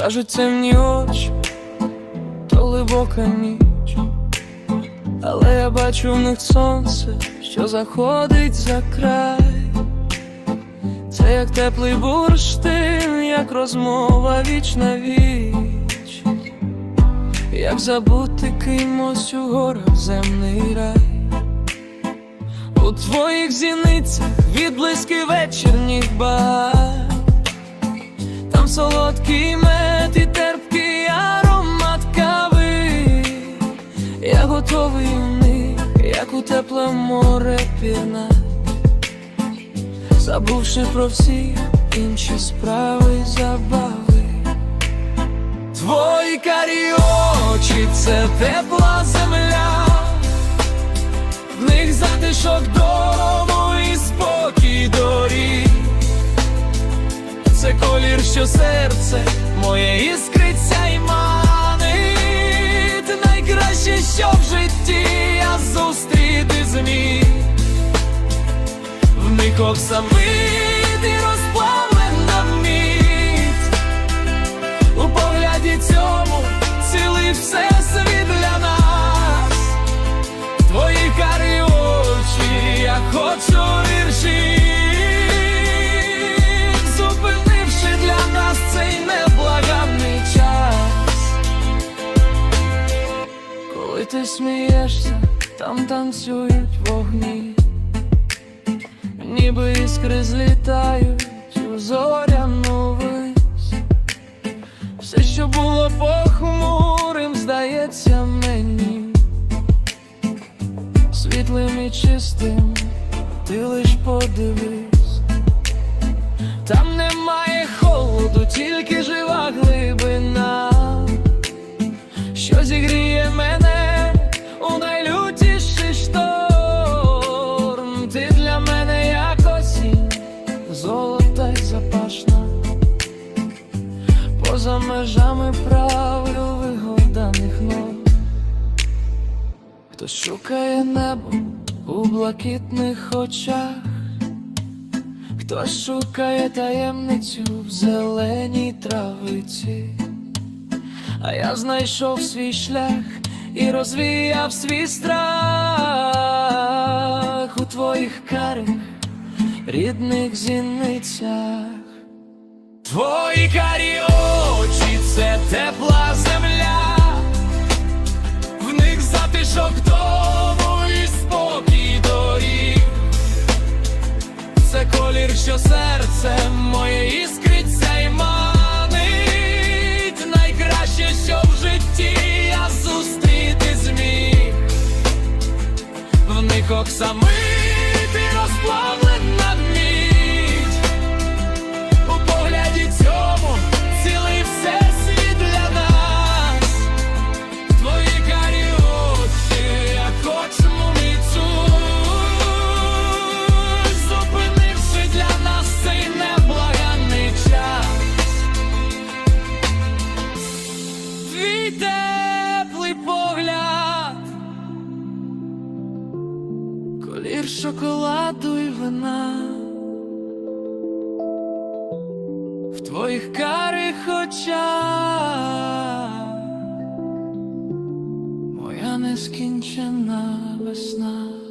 Кажуть, темні очі, то глибока ніч, але я бачу в них сонце, що заходить за край. Це як теплий бурштин, як розмова віч на віч, як забути кимось у горах земний рай. У твоїх зіницях відблиски вечірніх бар Там солодкий мед готовий у них, як у тепле море пірнать Забувши про всі інші справи й забави. Твої карі очі це тепла земля. В них затишок дому і спокій доріг Це колір, що серце моє іскриться й манить що в житті я зустріти зміг. В них оксамит і розплавлена міць У погляді цьому цілий всесвіт для нас. Твої карі очі, я хочу ти смієшся, там танцюють вогні, ніби іскри злітають у зоряну вись. Все, що було похмурим, здається мені світлим і чистим, ти лиш подивись, там немає холоду, тільки жива глибина, що зігріє мене поза межами правил вигаданих норм. Хто шукає небо у блакитних очах, хто шукає таємницю в зеленій травиці, а я знайшов свій шлях і розвіяв свій страх у твоїх карих рідних зіницях. Твої карі очі це тепла земля в них затишок дому і спокій доріг. Це колір, що серце моє іскриться й манить. Найкраще, що в житті я зустріти зміг. В них оксамит Теплий погляд, колір шоколаду і вина. В твоїх карих очах моя нескінчена весна.